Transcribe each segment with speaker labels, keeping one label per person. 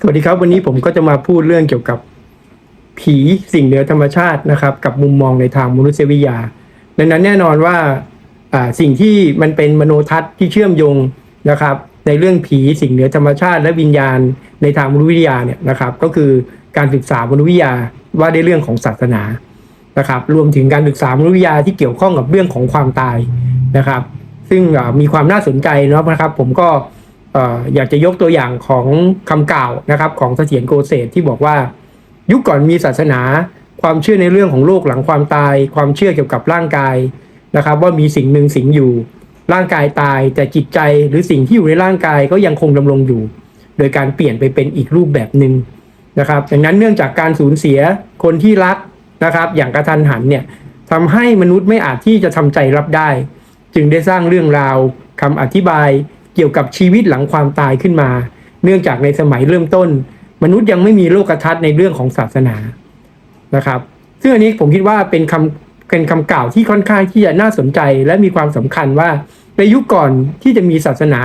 Speaker 1: สวัสดีครับ วันนี้ผมก็จะมาพูดเรื่องเกี่ยวกับผีสิ่งเหนือธรรมชาตินะครับ กับมุมมองในทางมนุษยวิทยา ดังนั้นแน่นอนว่าสิ่งที่มันเป็นมโนทัศน์ที่เชื่อมโยงนะครับ ในเรื่องผีสิ่งเหนือธรรมชาติและวิญญาณในทางมนุษยวิทยาเนี่ยนะครับ ก็คือการศึกษามนุษยวิทยาว่าในเรื่องของศาสนานะครับ รวมถึงการศึกษามนุษยวิทยาที่เกี่ยวข้องกับเรื่องของความตายนะครับ ซึ่งมีความน่าสนใจเนาะนะครับผมก็ อยากจะยกตัวอย่างของคำกล่าวนะครับของเสถียรโกเศสที่บอกว่า ยุคก่อนมีศาสนา ความเชื่อในเรื่องของโลกหลังความตาย ความเชื่อเกี่ยวกับร่างกายนะครับ ว่ามีสิ่งหนึ่งสิงอยู่ ร่างกายตายแต่จิตใจหรือสิ่งที่อยู่ในร่างกายก็ยังคงดำรงอยู่ โดยการเปลี่ยนไปเป็นอีกรูปแบบหนึ่งนะครับดังนั้นเนื่องจากการสูญเสียคนที่รักนะครับ อย่างกระทันหันเนี่ยทำให้มนุษย์ไม่อาจที่จะทำใจรับได้ จึงได้สร้างเรื่องราวคำอธิบาย เกี่ยวกับชีวิตหลังความตายขึ้นมา เนื่องจากในสมัยเริ่มต้น มนุษย์ยังไม่มีโลกทัศน์ในเรื่องของศาสนานะครับ ซึ่งอันนี้ผมคิดว่าเป็นคำเป็นคำกล่าวที่ค่อนข้างที่จะน่าสนใจและมีความสำคัญว่าในยุคก่อนที่จะมีศาสนา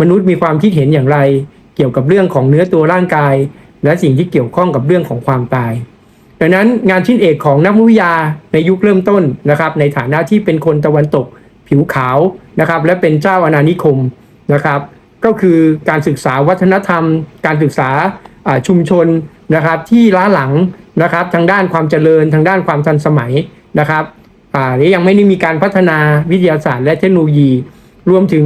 Speaker 1: มนุษย์มีความคิดเห็นอย่างไร เกี่ยวกับเรื่องของเนื้อตัวร่างกาย และสิ่งที่เกี่ยวข้องกับเรื่องของความตายดังนั้นงานชิ้นเอกของนักวิทยาในยุคเริ่มต้นนะครับ ในฐานะที่เป็นคนตะวันตกผิวขาวนะครับ และเป็นเจ้าอาณานิคม นะครับ ก็คือการศึกษาวัฒนธรรม การศึกษาชุมชนนะครับที่ล้าหลังนะครับทางด้านความเจริญทางด้านความทันสมัยนะครับอ่าและยังไม่ได้มีการพัฒนาวิทยาศาสตร์และเทคโนโลยี รวมถึง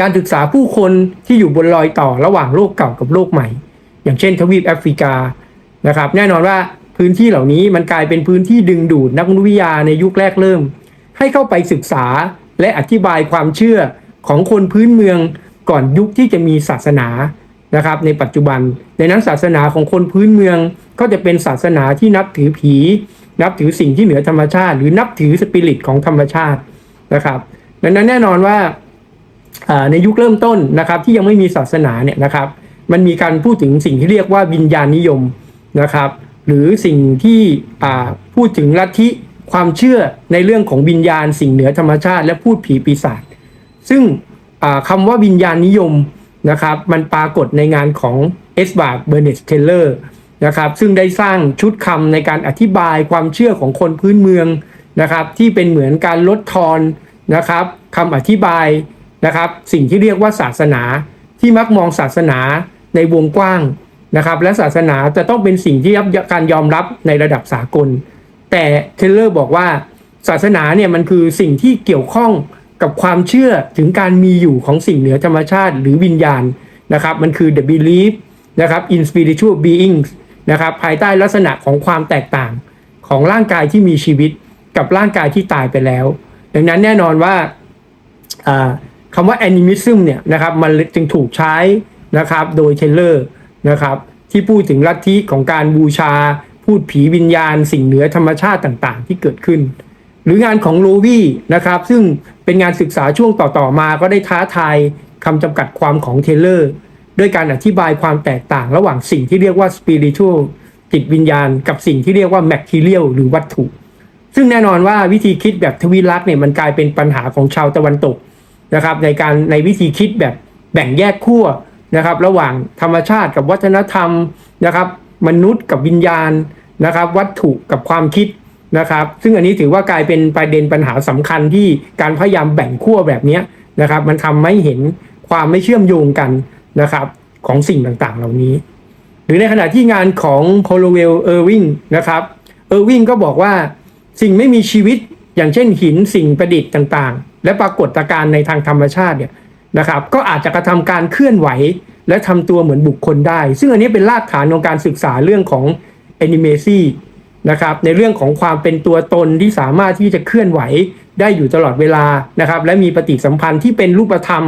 Speaker 1: การศึกษาผู้คนที่อยู่บนรอยต่อระหว่างโลกเก่ากับโลกใหม่ อย่างเช่น ทวีปแอฟริกานะครับแน่นอนว่าพื้นที่เหล่านี้มันกลายเป็นพื้นที่ดึงดูดนักวิทยาในยุคแรกเริ่ม ให้เข้าไปศึกษาและอธิบายความเชื่อ ของคนพื้นเมืองก่อนยุคที่จะมีศาสนานะครับในปัจจุบันในนั้นศาสนาของคนพื้นเมืองก็จะเป็นศาสนาที่นับถือผี นับถือสิ่งที่เหนือธรรมชาติ หรือนับถือสปิริตของธรรมชาตินะครับดังนั้นแน่นอนว่าในยุคเริ่มต้นนะครับที่ยังไม่มีศาสนาเนี่ยนะครับมันมีการพูดถึงสิ่งที่เรียกว่าวิญญาณนิยมนะครับ หรือสิ่งที่พูดถึงลัทธิความเชื่อในเรื่องของวิญญาณ สิ่งเหนือธรรมชาติ และพูดผีปีศาจ ซึ่งอ่าคำว่าวิญญาณนิยมนะครับมันปรากฏในงานของเอสบาร์เบอร์เนสเทเลอร์นะครับซึ่งได้สร้างชุดคำในการอธิบายความเชื่อของคนพื้นเมืองนะครับที่เป็นเหมือนการลดทอนนะครับคำอธิบายนะครับสิ่งที่เรียกว่าศาสนาที่มักมองศาสนาในวงกว้างนะครับและศาสนาจะต้องเป็นสิ่งที่รับการยอมรับในระดับสากล แต่เทเลอร์บอกว่าศาสนาเนี่ยมันคือสิ่งที่เกี่ยวข้อง กับความเชื่อถึงการมีอยู่ของสิ่งเหนือธรรมชาติหรือวิญญาณนะครับ มันคือ the belief นะครับ in spiritual beings นะครับภายใต้ลักษณะของความแตกต่างของร่างกายที่มีชีวิตกับร่างกายที่ตายไปแล้ว ดังนั้นแน่นอนว่าคำว่า animism เนี่ยนะครับมันจึงถูกใช้นะครับโดยเทเลอร์นะครับที่พูดถึงลัทธิของการบูชา พูดผีวิญญาณ สิ่งเหนือธรรมชาติต่างๆ ที่เกิดขึ้น หรืองานของโลวีนะครับซึ่งเป็นงานศึกษาช่วงต่อๆมาก็ได้ท้าทายคำจำกัดความของเทเลอร์ด้วยการอธิบายความแตกต่างระหว่างสิ่งที่เรียกว่า spiritual จิตวิญญาณ กับสิ่งที่เรียกว่า material หรือวัตถุ ซึ่งแน่นอนว่าวิธีคิดแบบทวิลักษ์เนี่ยมันกลายเป็นปัญหาของชาวตะวันตกนะครับในการในวิธีคิดแบบแบ่งแยกขั้วนะครับระหว่างธรรมชาติกับวัฒนธรรมนะครับมนุษย์กับวิญญาณนะครับวัตถุกับความคิด นะครับ ซึ่งอันนี้ถือว่ากลายเป็นประเด็นปัญหาสำคัญที่การพยายามแบ่งขั้วแบบนี้นะครับ มันทำให้เห็นความไม่เชื่อมโยงกันนะครับของสิ่งต่างๆ เหล่านี้ หรือในขณะที่งานของโคโลเวลเออร์วิงนะครับเออร์วิงก็บอกว่าสิ่งไม่มีชีวิตอย่างเช่นหินสิ่งประดิษฐ์ต่างๆ และปรากฏการณ์ในทางธรรมชาติเนี่ยนะครับ ก็อาจจะกระทำการเคลื่อนไหว และทำตัวเหมือนบุคคลได้ ซึ่งอันนี้เป็นรากฐานของการศึกษาเรื่องของแอนิเมซี นะครับในเรื่องของความเป็นตัวตนที่สามารถที่จะเคลื่อนไหวได้อยู่ตลอดเวลานะครับ และมีปฏิสัมพันธ์ที่เป็นรูปธรรม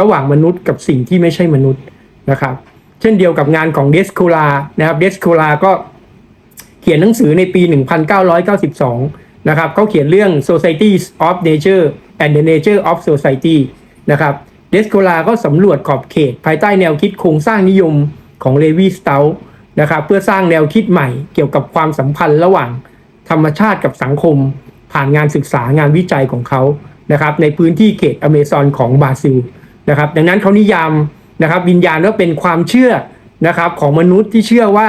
Speaker 1: ระหว่างมนุษย์กับสิ่งที่ไม่ใช่มนุษย์นะครับ เช่นเดียวกับงานของเดสโคลานะครับเดสโคลาก็เขียนหนังสือในปี 1992 นะครับเขาเขียนเรื่อง Societies of Nature and the Nature of Society นะครับเดสโคลาก็สำรวจขอบเขตภายใต้แนวคิดโครงสร้างนิยมของเลวีสเตล นะครับเพื่อสร้างแนวคิดใหม่เกี่ยวกับความสัมพันธ์ระหว่างธรรมชาติกับสังคม ผ่านงานศึกษางานวิจัยของเขานะครับในพื้นที่เขตอเมซอนของบราซิลนะครับดังนั้นเขานิยามนะครับวิญญาณว่าเป็นความเชื่อนะครับของมนุษย์ที่เชื่อว่า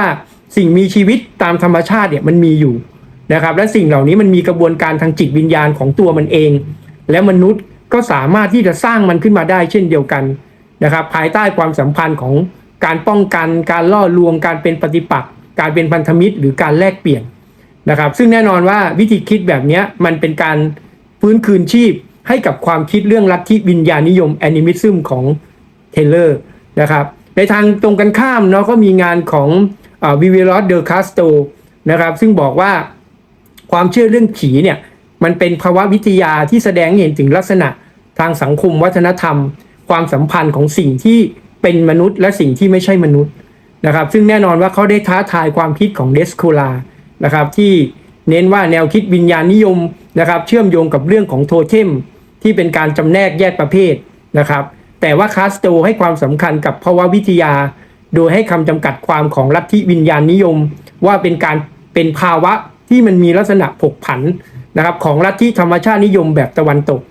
Speaker 1: สิ่งมีชีวิตตามธรรมชาติเนี่ยมันมีอยู่นะครับและสิ่งเหล่านี้มันมีกระบวนการทางจิตวิญญาณของตัวมันเอง และมนุษย์ก็สามารถที่จะสร้างมันขึ้นมาได้เช่นเดียวกันนะครับภายใต้ความสัมพันธ์ของ การป้องกันการล่อลวงการเป็นปฏิปักษ์การเป็นพันธมิตร หรือการแลกเปลี่ยนนะครับ ซึ่งแน่นอนว่าวิธีคิดแบบนี้มันเป็นการฟื้นคืนชีพให้กับความคิดเรื่องลัทธิวิญญาณนิยมแอนิมิซึมของเทเลอร์นะครับในทางตรงกันข้ามเนาะก็มีงานของวิเวลอสเดอคาสโตนะครับซึ่งบอกว่าความเชื่อเรื่องผีเนี่ยมันเป็นภาวะวิทยาที่แสดงเห็นถึงลักษณะทางสังคมวัฒนธรรม ความสัมพันธ์ของสิ่งที่ เป็นมนุษย์และสิ่งที่ไม่ใช่มนุษย์นะครับ ซึ่งแน่นอนว่าเขาได้ท้าทายความคิดของเดสโคลานะครับ ที่เน้นว่าแนวคิดวิญญาณนิยมนะครับ เชื่อมโยงกับเรื่องของโทเทมที่เป็นการจำแนกแยกประเภทนะครับ แต่ว่าคาสโตให้ความสำคัญกับภาวะวิทยา โดยให้คำจำกัดความของลัทธิวิญญาณนิยม ว่าเป็นการเป็นภาวะที่มันมีลักษณะผกผันนะครับของลัทธิธรรมชาตินิยมแบบตะวันตก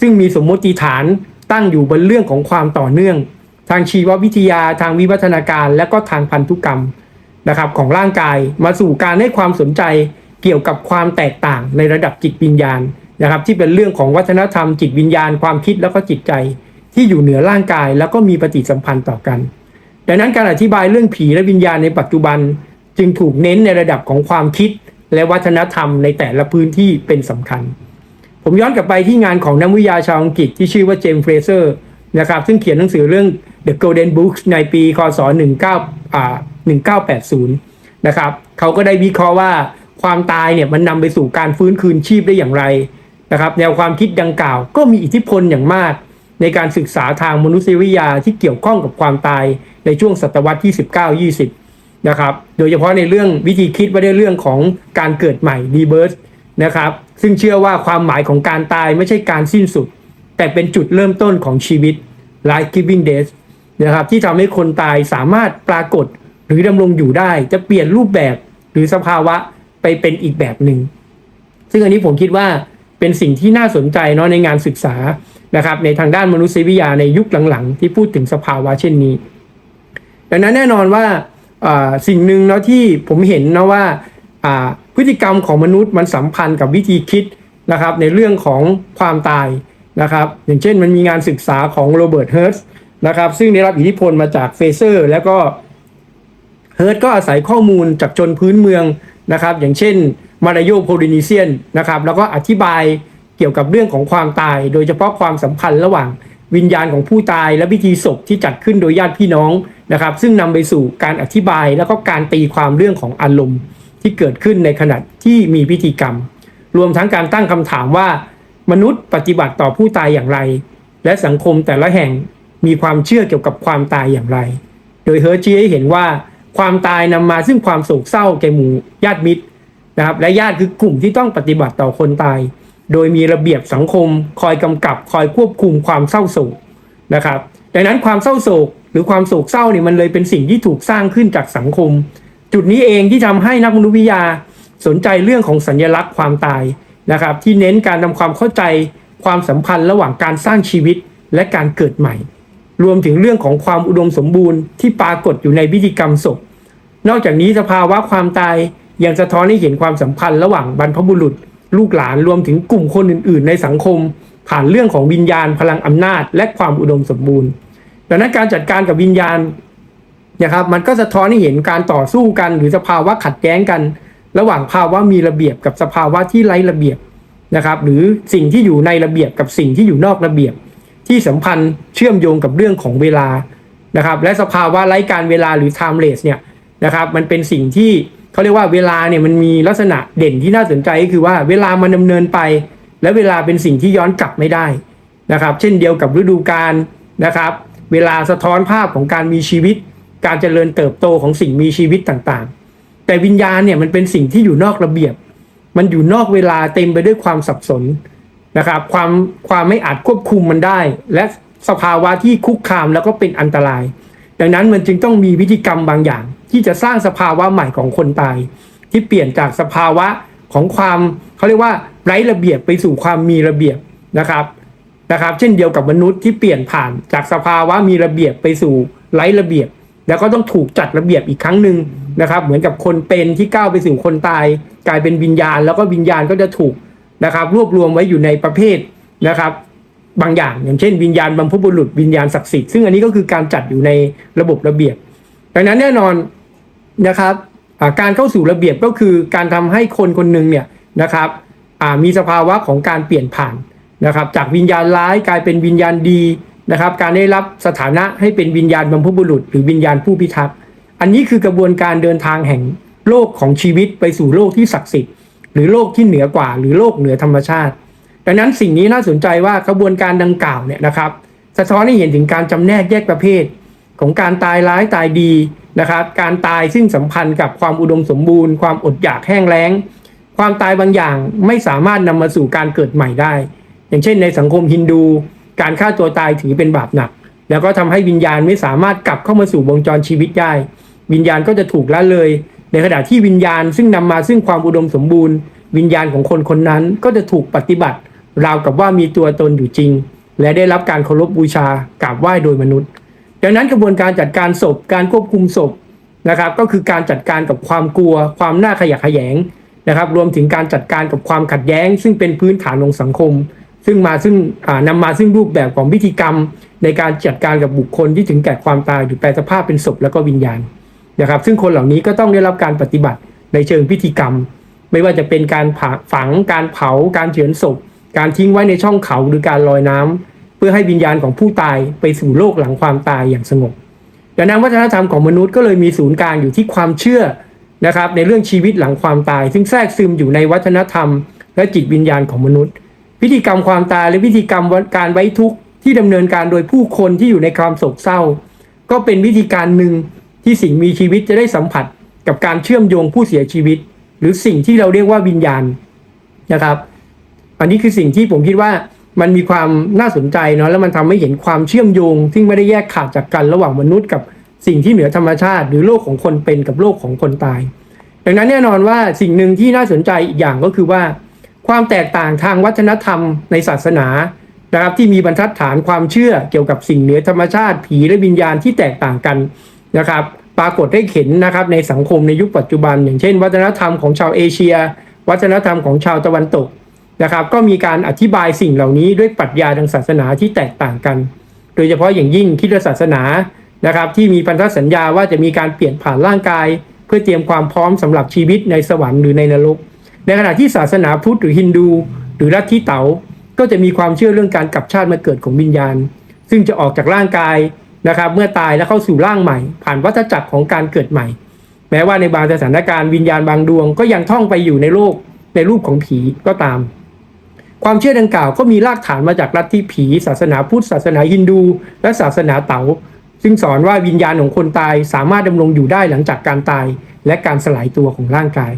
Speaker 1: ซึ่งมีสมมติฐานตั้งอยู่บนเรื่องของความต่อเนื่อง ทางชีววิทยาทางวิวัฒนาการ และก็ทางพันธุกรรมนะครับของร่างกายมาสู่การให้ความสนใจเกี่ยวกับความแตกต่างในระดับจิตวิญญาณนะครับที่เป็นเรื่องของวัฒนธรรมจิตวิญญาณความคิดแล้วก็จิตใจ ที่อยู่เหนือร่างกาย แล้วก็มีปฏิสัมพันธ์ต่อกัน ดังนั้นการอธิบายเรื่องผีและวิญญาณในปัจจุบัน จึงถูกเน้นในระดับของความคิด และวัฒนธรรมในแต่ละพื้นที่เป็นสำคัญ ผมย้อนกลับไปที่งานของนักวิทยาชาวอังกฤษที่ชื่อว่าเจมส์เฟรเซอร์นะครับซึ่งเขียนหนังสือเรื่อง The Golden Books ในปีคศ19อ่า1980 นะครับเขาก็ได้วิเคราะห์ว่าความตายเนี่ยมันนำไปสู่การฟื้นคืนชีพได้อย่างไรนะครับแนวความคิดดังกล่าวก็มีอิทธิพลอย่างมาก ในการศึกษาทางมนุษยวิทยาที่เกี่ยวข้องกับความตายในช่วงศตวรรษที่ 19-20 นะครับ โดยเฉพาะในเรื่องวิธีคิดว่าในเรื่องของการเกิดใหม่ rebirth นะครับ ซึ่งเชื่อว่าความหมายของการตายไม่ใช่การสิ้นสุด แต่เป็นจุดเริ่มต้นของชีวิต life giving death นะครับที่ทำให้คนตายสามารถปรากฏหรือดำรงอยู่ได้ จะเปลี่ยนรูปแบบหรือสภาวะไปเป็นอีกแบบหนึ่งซึ่งอันนี้ผมคิดว่าเป็นสิ่งที่น่าสนใจเนาะในงานศึกษานะครับ ในทางด้านมนุษยวิทยาในยุคหลังๆ ที่พูดถึงสภาวะเช่นนี้ ดังนั้นแน่นอนว่าสิ่งหนึ่งเนาะที่ผมเห็นนะว่าพฤติกรรมของมนุษย์มันสัมพันธ์กับวิธีคิดนะครับในเรื่องของความตายนะครับ อย่างเช่นมันมีงานศึกษาของโรเบิร์ตเฮิร์ต นะครับ ซึ่งได้รับอิทธิพลมาจากเฟเซอร์ แล้วก็เฮิร์ตก็อาศัยข้อมูลจากชนพื้นเมืองนะครับ อย่างเช่นมาราโยโพลินีเซียนนะครับ แล้วก็อธิบายเกี่ยวกับเรื่องของความตาย โดยเฉพาะความสัมพันธ์ระหว่างวิญญาณของผู้ตาย และพิธีศพที่จัดขึ้นโดยญาติพี่น้องนะครับ ซึ่งนำไปสู่การอธิบายแล้วก็การตีความเรื่องของอารมณ์ที่เกิดขึ้นในขณะที่มีพิธีกรรม รวมทั้งการตั้งคำถามว่า มนุษย์ปฏิบัติต่อผู้ตายอย่างไร และสังคมแต่ละแห่ง มีความเชื่อเกี่ยวกับความตายอย่างไร โดยเฮอร์จีให้เห็นว่าความตายนำมาซึ่งความโศกเศร้าแก่หมู่ญาติมิตรนะครับ และญาติคือกลุ่มที่ต้องปฏิบัติต่อคนตาย โดยมีระเบียบสังคม คอยกำกับ คอยควบคุมความเศร้าโศกนะครับ ดังนั้นความเศร้าโศกหรือความโศกเศร้าเนี่ยมันเลยเป็นสิ่งที่ถูกสร้างขึ้นจากสังคม จุดนี้เองที่ทำให้นักมนุษยวิทยาสนใจเรื่องของสัญลักษณ์ความตายนะครับ ที่เน้นการทำความเข้าใจความสัมพันธ์ระหว่างการสร้างชีวิตและการเกิดใหม่ รวมถึงเรื่องของความอุดมสมบูรณ์ที่ปรากฏอยู่ในพิธีกรรมศพ นอกจากนี้สภาวะความตายยังสะท้อนให้เห็นความสัมพันธ์ระหว่างบรรพบุรุษ ลูกหลานรวมถึงกลุ่มคนอื่น ๆ ในสังคม ผ่านเรื่องของวิญญาณพลังอำนาจ และความอุดมสมบูรณ์ ดังนั้นการจัดการกับวิญญาณนะครับมันก็สะท้อนให้เห็นการต่อสู้กันหรือสภาวะขัดแย้งกัน ระหว่างภาวะมีระเบียบกับสภาวะที่ไร้ระเบียบนะครับหรือสิ่งที่อยู่ในระเบียบกับสิ่งที่อยู่นอกระเบียบ ที่สัมพันธ์ ชื่อมโยงกับเรื่องของเวลานะครับ และสภาวะไร้การเวลาหรือ timeless เนี่ยนะครับ มันเป็นสิ่งที่เขาเรียกว่าเวลาเนี่ยมันมีลักษณะเด่นที่น่าสนใจก็คือว่าเวลามันดำเนินไป และเวลาเป็นสิ่งที่ย้อนกลับไม่ได้นะครับ เช่นเดียวกับฤดูกาลนะครับ เวลาสะท้อนภาพของการมีชีวิต การเจริญเติบโตของสิ่งมีชีวิตต่างๆ แต่วิญญาณเนี่ยมันเป็นสิ่งที่อยู่นอกระเบียบ มันอยู่นอกเวลาเต็มไปด้วยความสับสนนะครับ ความความไม่อาจควบคุมมันได้ และ สภาวะที่คุกคามแล้วก็เป็นอันตราย ดังนั้นมันจึงต้องมีวิธีกรรมบางอย่าง ที่จะสร้างสภาวะใหม่ของคนตาย ที่เปลี่ยนจากสภาวะของความเขาเรียกว่าไร้ระเบียบไปสู่ความมีระเบียบนะครับนะครับ เช่นเดียวกับมนุษย์ที่เปลี่ยนผ่านจากสภาวะมีระเบียบไปสู่ไร้ระเบียบ แล้วก็ต้องถูกจัดระเบียบอีกครั้งหนึ่งนะครับ เหมือนกับคนเป็นที่ก้าวไปสู่คนตาย กลายเป็นวิญญาณ แล้วก็วิญญาณก็จะถูกนะครับ รวบรวมไว้อยู่ในประเภทนะครับ บางอย่าง อย่างเช่นวิญญาณบรรพบุรุษวิญญาณศักดิ์สิทธิ์ซึ่งอันนี้ก็คือการจัดอยู่ในระบบระเบียบ ดังนั้นแน่นอนนะครับการเข้าสู่ระเบียบก็คือการทำให้คนคนหนึ่งเนี่ยนะครับมีสภาวะของการเปลี่ยนผ่านนะครับ จากวิญญาณร้ายกลายเป็นวิญญาณดีนะครับ การได้รับสถานะให้เป็นวิญญาณบรรพบุรุษ หรือวิญญาณผู้พิทักษ์อันนี้คือกระบวนการเดินทางแห่งโลกของชีวิตไปสู่โลกที่ศักดิ์สิทธิ์หรือโลกที่เหนือกว่า หรือโลกเหนือธรรมชาติ ดังนั้นสิ่งนี้น่าสนใจว่ากระบวนการดังกล่าวเนี่ยนะครับ สะท้อนให้เห็นถึงการจำแนกแยกประเภท ของการตายร้ายตายดีนะครับ การตายซึ่งสัมพันธ์กับความอุดมสมบูรณ์ ความอดอยากแห้งแล้ง ความตายบางอย่างไม่สามารถนำมาสู่การเกิดใหม่ได้ อย่างเช่น ในสังคมฮินดู การฆ่าตัวตายถือเป็นบาปหนัก แล้วก็ทำให้วิญญาณไม่สามารถกลับเข้ามาสู่วงจรชีวิตได้ วิญญาณก็จะถูกละเลย ในขณะที่วิญญาณซึ่งนำมาซึ่งความอุดมสมบูรณ์ วิญญาณของคนคนนั้นก็จะถูกปฏิบัติ ราวกับว่ามีตัวตนอยู่จริง และได้รับการเคารพบูชากราบไหว้โดยมนุษย์ ดังนั้นกระบวนการจัดการศพ การควบคุมศพนะครับก็คือการจัดการกับความกลัว ความน่าขยะแขยงนะครับ รวมถึงการจัดการกับความขัดแย้ง ซึ่งเป็นพื้นฐานของสังคม ซึ่งมาซึ่งอ่านำมาซึ่งรูปแบบของพิธีกรรม ในการจัดการกับบุคคลที่ถึงแก่ความตายหรือแปลสภาพเป็นศพแล้วก็วิญญาณนะครับ ซึ่งคนเหล่านี้ก็ต้องได้รับการปฏิบัติในเชิงพิธีกรรม ไม่ว่าจะเป็นการผาฝังการเผาการเฉือนศพ การทิ้งไว้ในช่องเขาหรือการลอยน้ำเพื่อให้วิญญาณของผู้ตายไปสู่โลกหลังความตายอย่างสงบดังนั้นวัฒนธรรมของมนุษย์ก็เลยมีศูนย์กลางอยู่ที่ความเชื่อนะครับในเรื่องชีวิตหลังความตาย ซึ่งแทรกซึมอยู่ในวัฒนธรรม และจิตวิญญาณของมนุษย์ พิธีกรรมความตายและพิธีกรรมการไว้ทุกข์ที่ดำเนินการโดยผู้คนที่อยู่ในความโศกเศร้า ก็เป็นวิธีการหนึ่งที่สิ่งมีชีวิตจะได้สัมผัสกับการเชื่อมโยงผู้เสียชีวิต หรือสิ่งที่เราเรียกว่าวิญญาณนะครับ อันนี้คือสิ่งที่ผมคิดว่ามันมีความน่าสนใจเนาะแล้วมันทำให้เห็นความเชื่อมโยง ซึ่งไม่ได้แยกขาดจากกันระหว่างมนุษย์กับสิ่งที่เหนือธรรมชาติ หรือโลกของคนเป็นกับโลกของคนตาย ดังนั้นแน่นอนว่าสิ่งหนึ่งที่น่าสนใจอีกอย่างก็คือว่า ความแตกต่างทางวัฒนธรรมในศาสนานะครับที่มีบรรทัดฐานความเชื่อเกี่ยวกับสิ่งเหนือธรรมชาติ ผีและวิญญาณที่แตกต่างกันนะครับปรากฏได้เห็นนะครับในสังคมในยุคปัจจุบัน อย่างเช่น วัฒนธรรมของชาวเอเชีย วัฒนธรรมของชาวตะวันตก นะครับ ก็มีการอธิบายสิ่งเหล่านี้ด้วยปรัชญาทางศาสนาที่แตกต่างกัน โดยเฉพาะอย่างยิ่งคริดศาสนานะครับ ที่มีพันธสัญญาว่าจะมีการเปลี่ยนผ่านร่างกาย เพื่อเตรียมความพร้อมสำหรับชีวิตในสวรรค์หรือในนรก ในขณะที่ศาสนาพุทธหรือฮินดู หรือลัทธิเต๋าก็จะมีความเชื่อเรื่องการกลับชาติมาเกิดของวิญญาณ ซึ่งจะออกจากร่างกายนะครับ เมื่อตายแล้วเข้าสู่ร่างใหม่ ผ่านวัฏจักรของการเกิดใหม่ แม้ว่าในบางสถานการณ์วิญญาณบางดวง ก็ยังท่องไปอยู่ในโลกในรูปของผีก็ตาม ความเชื่อดังกล่าวก็มีรากฐานมาจากลัทธิผี ศาสนาพุทธศาสนาฮินดู และศาสนาเต๋าซึ่งสอนว่าวิญญาณของคนตายสามารถดำรงอยู่ได้หลังจากการตาย และการสลายตัวของร่างกาย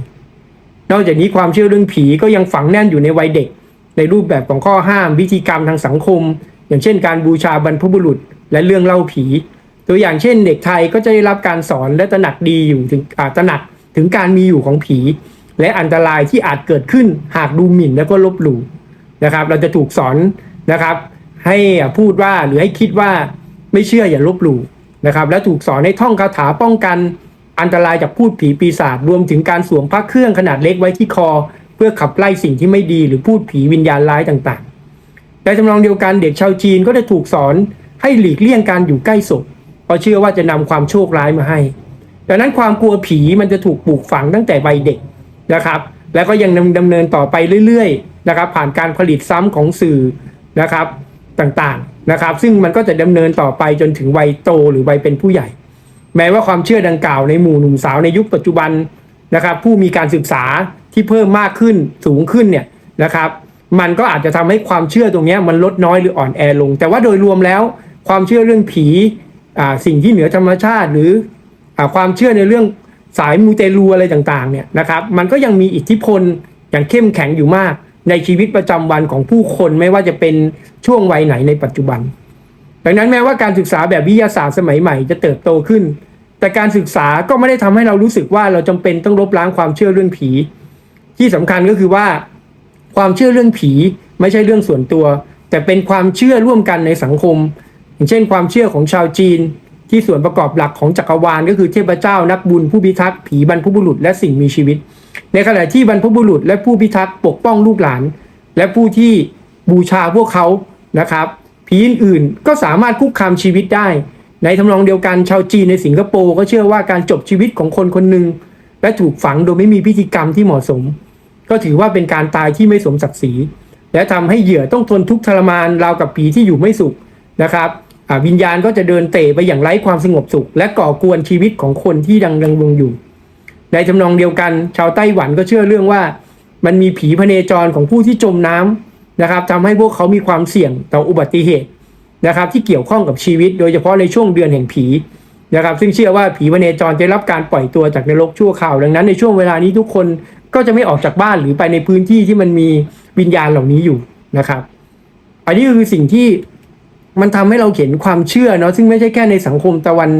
Speaker 1: นอกจากนี้ความเชื่อเรื่องผีก็ยังฝังแน่นอยู่ในวัยเด็ก ในรูปแบบของข้อห้ามพิธีกรรมทางสังคม อย่างเช่น การบูชาบรรพบุรุษ และเรื่องเล่าผี ตัวอย่างเช่น เด็กไทยก็จะได้รับการสอนและตระหนักดีอยู่ถึงตระหนักถึงการมีอยู่ของผี และอันตรายที่อาจเกิดขึ้นหากดูหมิ่นแล้วก็ลบหลู่ นะครับ เราจะถูกสอนนะครับ ให้พูดว่าหรือให้คิดว่าไม่เชื่ออย่าลบหลู่นะครับ และถูกสอนให้ท่องคาถาป้องกันอันตรายจากพูดผีปีศาจรวมถึงการสวมพระเครื่องขนาดเล็กไว้ที่คอ เพื่อขับไล่สิ่งที่ไม่ดีหรือพูดผีวิญญาณร้ายต่างๆในทำนองเดียวกันเด็กชาวจีนก็จะถูกสอนให้หลีกเลี่ยงการอยู่ใกล้ศพเพราะเชื่อว่าจะนำความโชคร้ายมาให้ดังนั้นความกลัวผีมันจะถูกปลูกฝังตั้งแต่วัยเด็กนะครับ แล้วก็ยังดำเนินต่อไปเรื่อยๆ นะครับผ่านการผลิตซ้ำของสื่อนะครับต่างๆนะครับ ซึ่งมันก็จะดำเนินต่อไปจนถึงวัยโตหรือวัยเป็นผู้ใหญ่ แม้ว่าความเชื่อดังกล่าวในหมู่หนุ่มสาวในยุคปัจจุบันนะครับ ผู้มีการศึกษาที่เพิ่มมากขึ้นสูงขึ้นเนี่ยนะครับ มันก็อาจจะทำให้ความเชื่อตรงนี้มันลดน้อยหรืออ่อนแอลง แต่ว่าโดยรวมแล้วความเชื่อเรื่องผีอ่าสิ่งที่เหนือธรรมชาติหรืออความเชื่อในเรื่องสายมูเตลูอะไรต่างๆเนี่ยนะครับ มันก็ยังมีอิทธิพลอย่างเข้มแข็งอยู่มาก ในชีวิตประจำวันของผู้คนไม่ว่าจะเป็นช่วงวัยไหนในปัจจุบัน ดังนั้นแม้ว่าการศึกษาแบบวิทยาศาสตร์สมัยใหม่จะเติบโตขึ้น แต่การศึกษาก็ไม่ได้ทำให้เรารู้สึกว่าเราจำเป็นต้องลบล้างความเชื่อเรื่องผี ที่สำคัญก็คือว่า ความเชื่อเรื่องผีไม่ใช่เรื่องส่วนตัว แต่เป็นความเชื่อร่วมกันในสังคม อย่างเช่น ความเชื่อของชาวจีน ที่ส่วนประกอบหลักของจักรวาลก็คือเทพเจ้านักบุญผู้พิทักษ์ผีบรรพบุรุษและสิ่งมีชีวิต ในขณะที่บรรพบุรุษและผู้พิทักษ์ปกป้องลูกหลาน และผู้ที่บูชาพวกเขานะครับผีอื่นๆก็สามารถคุกคามชีวิตได้ ในทำนองเดียวกันชาวจีนในสิงคโปร์ก็เชื่อว่าการจบชีวิตของคนคนหนึ่งและถูกฝังโดยไม่มีพิธีกรรมที่เหมาะสม ก็ถือว่าเป็นการตายที่ไม่สมศักดิ์ศรีและทำให้เหยื่อต้องทนทุกข์ทรมานราวกับผีที่อยู่ไม่สุขนะครับวิญญาณก็จะเดินเตะไปอย่างไร้ความสงบสุข และก่อกวนชีวิตของคนที่ดังดังวงอยู่ ในทำนองเดียวกัน ชาวไต้หวันก็เชื่อเรื่องว่า มันมีผีพเนจรของผู้ที่จมน้ำนะครับทำให้พวกเขามีความเสี่ยงต่ออุบัติเหตุนะครับ ที่เกี่ยวข้องกับชีวิต โดยเฉพาะในช่วงเดือนแห่งผีนะครับ ซึ่งเชื่อว่าผีพเนจรจะรับการปล่อยตัวจากนรกชั่วคราวดังนั้นในช่วงเวลานี้ทุกคนก็จะไม่ออกจากบ้านหรือไปในพื้นที่ที่มันมีวิญญาณเหล่านี้อยู่นะครับ อันนี้คือสิ่งที่มันทำให้เราเห็นความเชื่อเนาะซึ่งไม่ใช่แค่ในสังคมตะวัน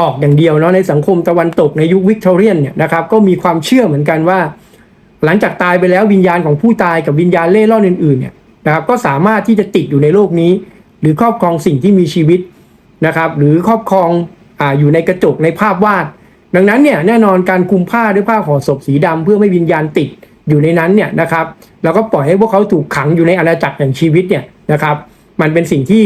Speaker 1: ออกอย่างเดียวเนาะในสังคมตะวันตกในยุควิกตอเรียนเนี่ยนะครับก็มีความเชื่อเหมือนกันว่า หลังจากตายไปแล้ววิญญาณของผู้ตายกับวิญญาณเล่ร่อนอื่นๆเนี่ยนะครับก็สามารถที่จะติดอยู่ในโลกนี้ หรือครอบครองสิ่งที่มีชีวิตนะครับหรือครอบครองอ่าอยู่ในกระจกในภาพวาด ดังนั้นเนี่ยแน่นอนการคลุมผ้าด้วยผ้าห่อศพสีดำเพื่อไม่วิญญาณติดอยู่ในนั้นเนี่ยนะครับแล้วก็ปล่อยให้พวกเขาถูกขังอยู่ในอาณาจักรแห่งชีวิตเนี่ยนะครับมันเป็นสิ่งที่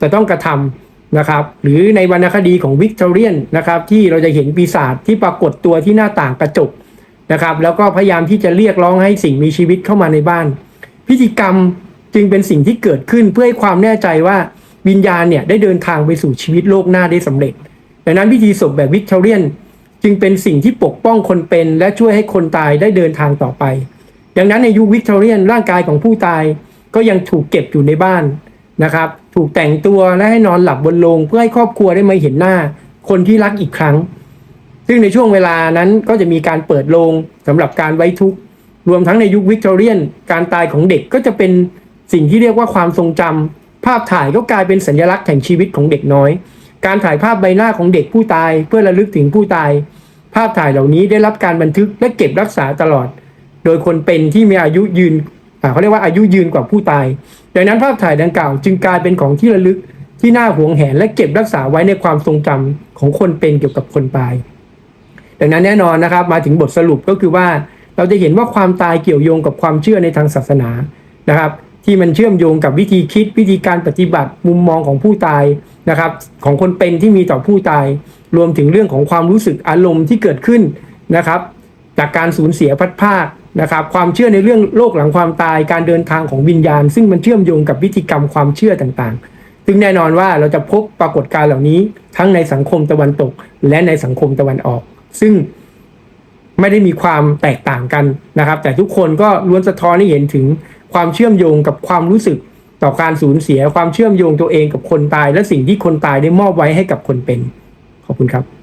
Speaker 1: จะต้องกระทำ นะครับหรือในวรรณคดีของวิกตอเรียนนะครับที่เราจะเห็นปีศาจที่ปรากฏตัวที่หน้าต่างกระจกนะครับแล้วก็พยายามที่จะเรียกร้องให้สิ่งมีชีวิตเข้ามาในบ้าน พิธีกรรมจึงเป็นสิ่งที่เกิดขึ้นเพื่อให้ความแน่ใจว่าวิญญาณเนี่ยได้เดินทางไปสู่ชีวิตโลกหน้าได้สำเร็จ ดังนั้นพิธีศพแบบวิกตอเรียน จึงเป็นสิ่งที่ปกป้องคนเป็น และช่วยให้คนตายได้เดินทางต่อไป ดังนั้นในยุควิกตอเรียนร่างกายของผู้ตายก็ยังถูกเก็บอยู่ในบ้านนะครับ ถูกแต่งตัวและให้นอนหลับบนโลงเพื่อให้ครอบครัวได้มาเห็นหน้า คนที่รักอีกครั้ง ซึ่งในช่วงเวลานั้นก็จะมีการเปิดโลงสำหรับการไว้ทุกข์รวมทั้งในยุควิกตอเรียน การตายของเด็กก็จะเป็นสิ่งที่เรียกว่าความทรงจำภาพถ่ายก็กลายเป็นสัญลักษณ์แห่งชีวิตของเด็กน้อย การถ่ายภาพใบหน้าของเด็กผู้ตาย เพื่อระลึกถึงผู้ตาย ภาพถ่ายเหล่านี้ได้รับการบันทึกและเก็บรักษาตลอด โดยคนเป็นที่มีอายุยืน เขาเรียกว่าอายุยืนกว่าผู้ตาย ดังนั้นภาพถ่ายดังกล่าว จึงกลายเป็นของที่ระลึกที่น่าหวงแหนและเก็บรักษาไว้ในความทรงจำของคนเป็นเกี่ยวกับคนตาย ดังนั้นแน่นอนนะครับ มาถึงบทสรุปก็คือว่าเราจะเห็นว่าความตายเกี่ยวโยงกับความเชื่อในทางศาสนานะครับ ที่มันเชื่อมโยงกับวิธีคิดวิธีการปฏิบัติมุมมองของผู้ตายนะครับ ของคนเป็นที่มีต่อผู้ตาย รวมถึงเรื่องของความรู้สึกอารมณ์ที่เกิดขึ้นนะครับ จากการสูญเสียพัดภาค นะครับความเชื่อในเรื่องโลกหลังความตายการเดินทางของวิญญาณ ซึ่งมันเชื่อมโยงกับพิธีกรรมความเชื่อต่างๆ ซึ่งแน่นอนว่าเราจะพบปรากฏการณ์เหล่านี้ทั้งในสังคมตะวันตก และในสังคมตะวันออก ซึ่งไม่ได้มีความแตกต่างกันนะครับ แต่ทุกคนก็ล้วนสะท้อนให้เห็นถึงความเชื่อมโยงกับความรู้สึกต่อการสูญเสียความเชื่อมโยงตัวเองกับคนตาย และสิ่งที่คนตายได้มอบไว้ให้กับคนเป็น ขอบคุณครับ